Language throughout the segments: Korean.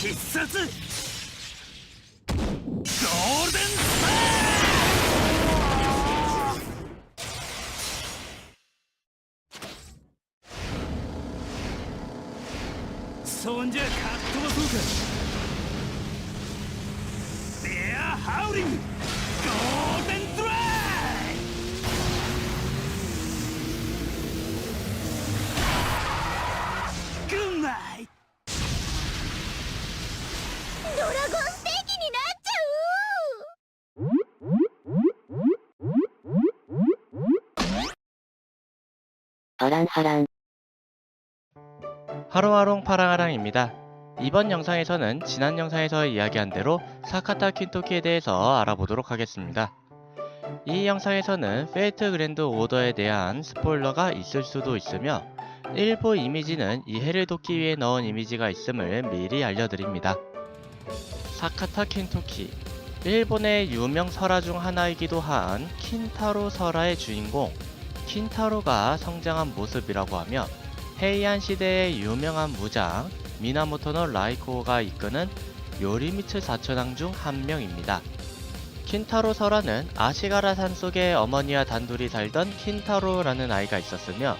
必殺。ゴールデンスターそんじゃかっ飛ばそうか。ベアハウリング。 ドラゴンステーキになっちゃう 하란하란 하루아롱 파랑아랑입니다. 이번 영상에서는 지난 영상에서 이야기한 대로 사카타 킨토키에 대해서 알아보도록 하겠습니다. 이 영상에서는 페이트 그랜드 오더에 대한 스포일러가 있을 수도 있으며 일부 이미지는 이 해를 돕기 위해 넣은 이미지가 있음을 미리 알려드립니다. 사카타 킨토키 일본의 유명 설화 중 하나이기도 한 킨타로 설화의 주인공 킨타로가 성장한 모습이라고 하며 헤이안 시대의 유명한 무장 미나모토노 라이코가 이끄는 요리미츠 사천왕 중 한 명입니다. 킨타로 설화는 아시가라 산 속에 어머니와 단둘이 살던 킨타로라는 아이가 있었으며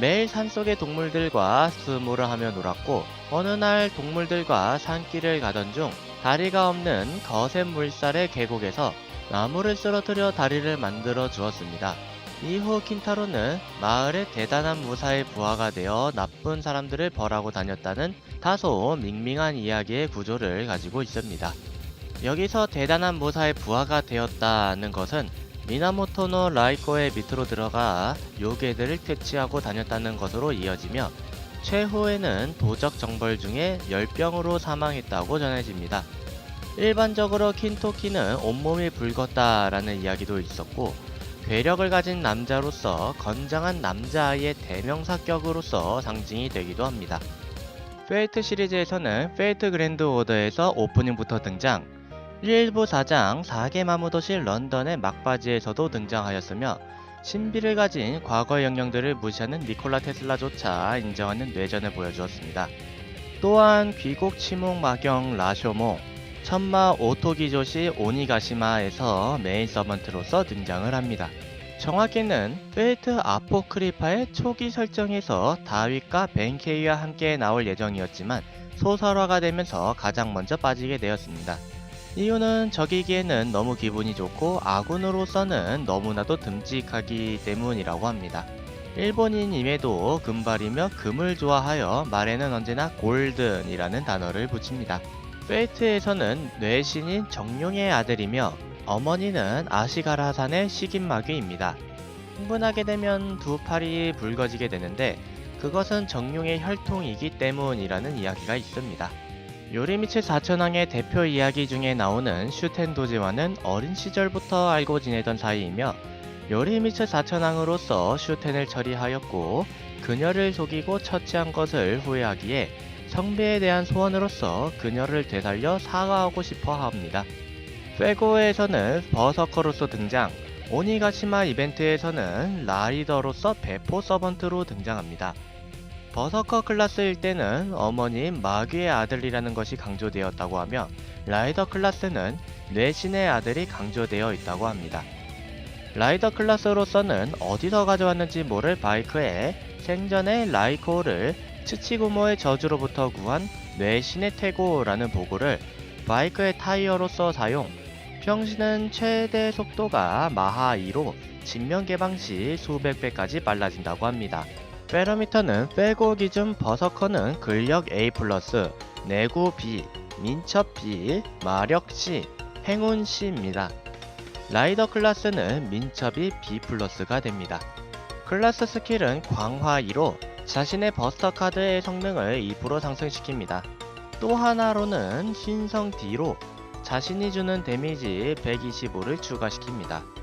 매일 산속의 동물들과 스모를 하며 놀았고 어느 날 동물들과 산길을 가던 중 다리가 없는 거센 물살의 계곡에서 나무를 쓰러뜨려 다리를 만들어 주었습니다. 이후 킨타로는 마을의 대단한 무사의 부하가 되어 나쁜 사람들을 벌하고 다녔다는 다소 밍밍한 이야기의 구조를 가지고 있습니다. 여기서 대단한 무사의 부하가 되었다는 것은 미나모토노 라이코의 밑으로 들어가 요괴들을 퇴치하고 다녔다는 것으로 이어지며 최후에는 도적 정벌 중에 열병으로 사망했다고 전해집니다. 일반적으로 킨토키는 온몸이 붉었다라는 이야기도 있었고 괴력을 가진 남자로서 건장한 남자아이의 대명사격으로서 상징이 되기도 합니다. 페이트 시리즈에서는 페이트 그랜드 오더에서 오프닝부터 등장, 1부 4장 4개 마무도시 런던의 막바지에서도 등장하였으며 신비를 가진 과거 영역들을 무시하는 니콜라 테슬라조차 인정하는 뇌전을 보여주었습니다. 또한 귀국 치목 마경 라쇼모, 천마 오토기조시 오니가시마에서 메인 서번트로서 등장을 합니다. 정확히는 페이트 아포크리파의 초기 설정에서 다윗과 벤케이와 함께 나올 예정이었지만 소설화가 되면서 가장 먼저 빠지게 되었습니다. 이유는 적이기에는 너무 기분이 좋고 아군으로서는 너무나도 듬직하기 때문이라고 합니다. 일본인임에도 금발이며 금을 좋아하여 말에는 언제나 골든이라는 단어를 붙입니다. 페이트에서는 뇌신인 정룡의 아들이며 어머니는 아시가라산의 식인마귀입니다. 흥분하게 되면 두 팔이 붉어지게 되는데 그것은 정룡의 혈통이기 때문이라는 이야기가 있습니다. 요리미츠 사천왕의 대표 이야기 중에 나오는 슈텐도지와는 어린 시절부터 알고 지내던 사이이며 요리미츠 사천왕으로서 슈텐을 처리하였고 그녀를 속이고 처치한 것을 후회하기에 성배에 대한 소원으로서 그녀를 되살려 사과하고 싶어 합니다. 페고에서는 버서커로서 등장, 오니가시마 이벤트에서는 라이더로서 배포 서번트로 등장합니다. 버서커 클래스일 때는 어머님 마귀의 아들이라는 것이 강조되었다고 하며 라이더 클래스는 뇌신의 아들이 강조되어 있다고 합니다. 라이더 클래스로서는 어디서 가져왔는지 모를 바이크에 생전에 라이코를 츠치구모의 저주로부터 구한 뇌신의 태고라는 보고를 바이크의 타이어로서 사용 평시는 최대 속도가 마하 2로 진면 개방 시 수백 배까지 빨라진다고 합니다. 페러미터는 빼고 기준 버서커는 근력 A+, 내구 B, 민첩 B, 마력 C, 행운 C입니다. 라이더 클래스는 민첩이 B+가 됩니다. 클래스 스킬은 광화 2로 자신의 버스터 카드의 성능을 2% 상승시킵니다. 또 하나로는 신성 D로 자신이 주는 데미지 125를 추가시킵니다.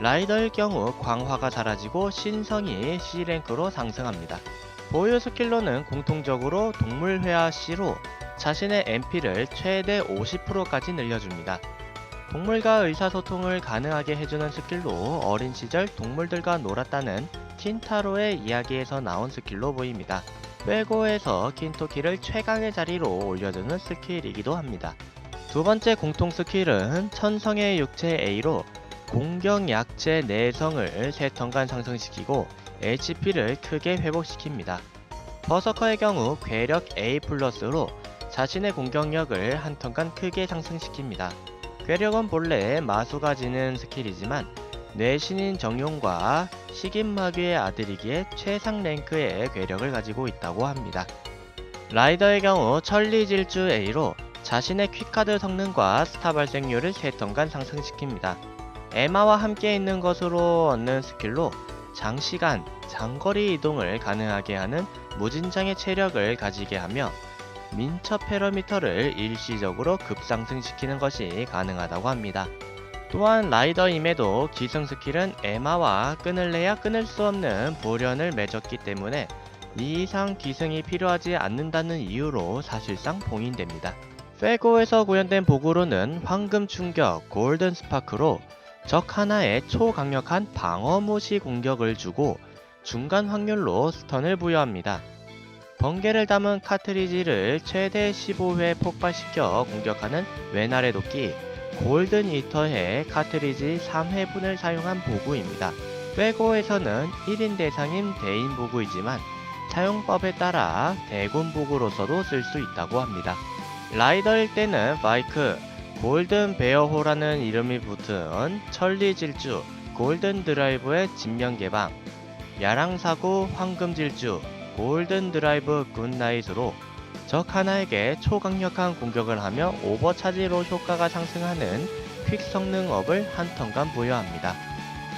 라이더일 경우 광화가 사라지고 신성이 C랭크로 상승합니다. 보유 스킬로는 공통적으로 동물회화 C로 자신의 MP를 최대 50%까지 늘려줍니다. 동물과 의사소통을 가능하게 해주는 스킬로 어린 시절 동물들과 놀았다는 킨타로의 이야기에서 나온 스킬로 보입니다. 빼고에서 킨토키를 최강의 자리로 올려주는 스킬이기도 합니다. 두 번째 공통 스킬은 천성의 육체 A로 공격 약체 내성을 3턴간 상승시키고 HP를 크게 회복시킵니다. 버서커의 경우 괴력 A 플러스로 자신의 공격력을 한 턴간 크게 상승시킵니다. 괴력은 본래 마수가 지는 스킬이지만 뇌신인 정용과 식인마귀의 아들이기에 최상 랭크의 괴력을 가지고 있다고 합니다. 라이더의 경우 천리질주 A로 자신의 퀵카드 성능과 스타 발생률을 3턴간 상승시킵니다. 에마와 함께 있는 것으로 얻는 스킬로 장시간, 장거리 이동을 가능하게 하는 무진장의 체력을 가지게 하며 민첩 패러미터를 일시적으로 급상승시키는 것이 가능하다고 합니다. 또한 라이더임에도 기승 스킬은 에마와 끊을 래야 끊을 수 없는 보련을 맺었기 때문에 이 이상 기승이 필요하지 않는다는 이유로 사실상 봉인됩니다. 페고에서 구현된 보구로는 황금 충격, 골든 스파크로 적 하나에 초강력한 방어 무시 공격을 주고 중간 확률로 스턴을 부여합니다. 번개를 담은 카트리지를 최대 15회 폭발시켜 공격하는 외날의 도끼 골든 이터의 카트리지 3회분을 사용한 보구입니다. 페고에서는 1인 대상인 대인 보구이지만 사용법에 따라 대군 보구로서도 쓸 수 있다고 합니다. 라이더일 때는 바이크, 골든 베어호라는 이름이 붙은 천리 질주, 골든 드라이브의 진명 개방, 야랑사구 황금 질주, 골든 드라이브 굿나잇으로 적 하나에게 초강력한 공격을 하며 오버 차지로 효과가 상승하는 퀵 성능업을 한 턴간 부여합니다.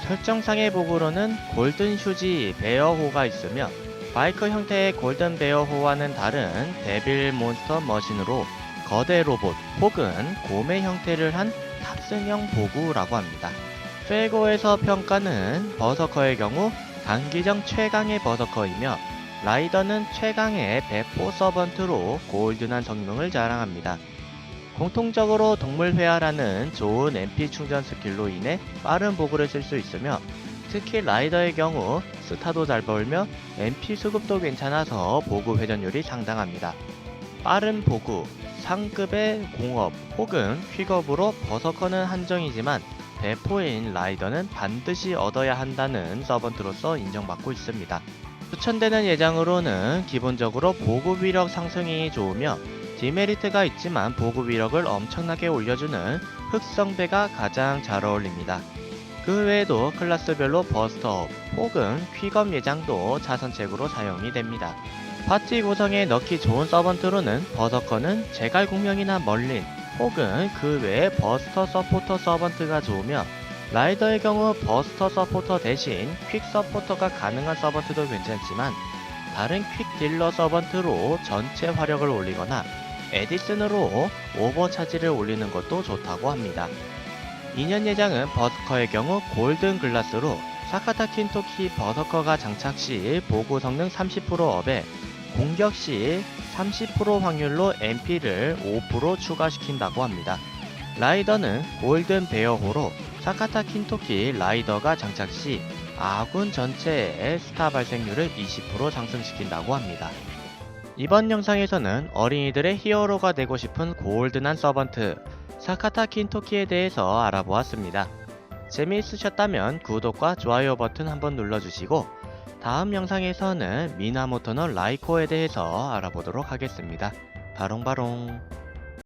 설정상의 보고로는 골든 휴지 베어호가 있으며 바이크 형태의 골든 베어호와는 다른 데빌 몬스터 머신으로 거대 로봇 혹은 곰의 형태를 한 탑승형 보구라고 합니다. 페고에서 평가는 버서커의 경우 단기적 최강의 버서커이며 라이더는 최강의 배포 서번트로 골든한 성능을 자랑합니다. 공통적으로 동물 회화라는 좋은 MP 충전 스킬로 인해 빠른 보급을 쓸 수 있으며 특히 라이더의 경우 스타도 잘 벌며 MP 수급도 괜찮아서 보급 회전율이 상당합니다. 빠른 보급, 상급의 공업 혹은 퀵업으로 버서커는 한정이지만 배포인 라이더는 반드시 얻어야 한다는 서번트로서 인정받고 있습니다. 추천되는 예장으로는 기본적으로 보급 위력 상승이 좋으며 디메리트가 있지만 보급 위력을 엄청나게 올려주는 흑성배가 가장 잘 어울립니다. 그 외에도 클래스별로 버스터 혹은 퀵업 예장도 자선책으로 사용이 됩니다. 파티 구성에 넣기 좋은 서번트로는 버서커는 제갈 공명이나 멀린 혹은 그 외에 버스터 서포터 서번트가 좋으며 라이더의 경우 버스터 서포터 대신 퀵 서포터가 가능한 서번트도 괜찮지만 다른 퀵 딜러 서번트로 전체 화력을 올리거나 에디슨으로 오버차지를 올리는 것도 좋다고 합니다. 2년 예장은 버스커의 경우 골든 글라스로 사카타 킨토키 버서커가 장착 시 보고 성능 30% 업에 공격 시 30% 확률로 MP를 5% 추가시킨다고 합니다. 라이더는 골든 베어호로 사카타 킨토키 라이더가 장착 시 아군 전체의 스타 발생률을 20% 상승시킨다고 합니다. 이번 영상에서는 어린이들의 히어로가 되고 싶은 골든한 서번트 사카타 킨토키에 대해서 알아보았습니다. 재미있으셨다면 구독과 좋아요 버튼 한번 눌러주시고 다음 영상에서는 미나모토너 라이코에 대해서 알아보도록 하겠습니다. 바롱바롱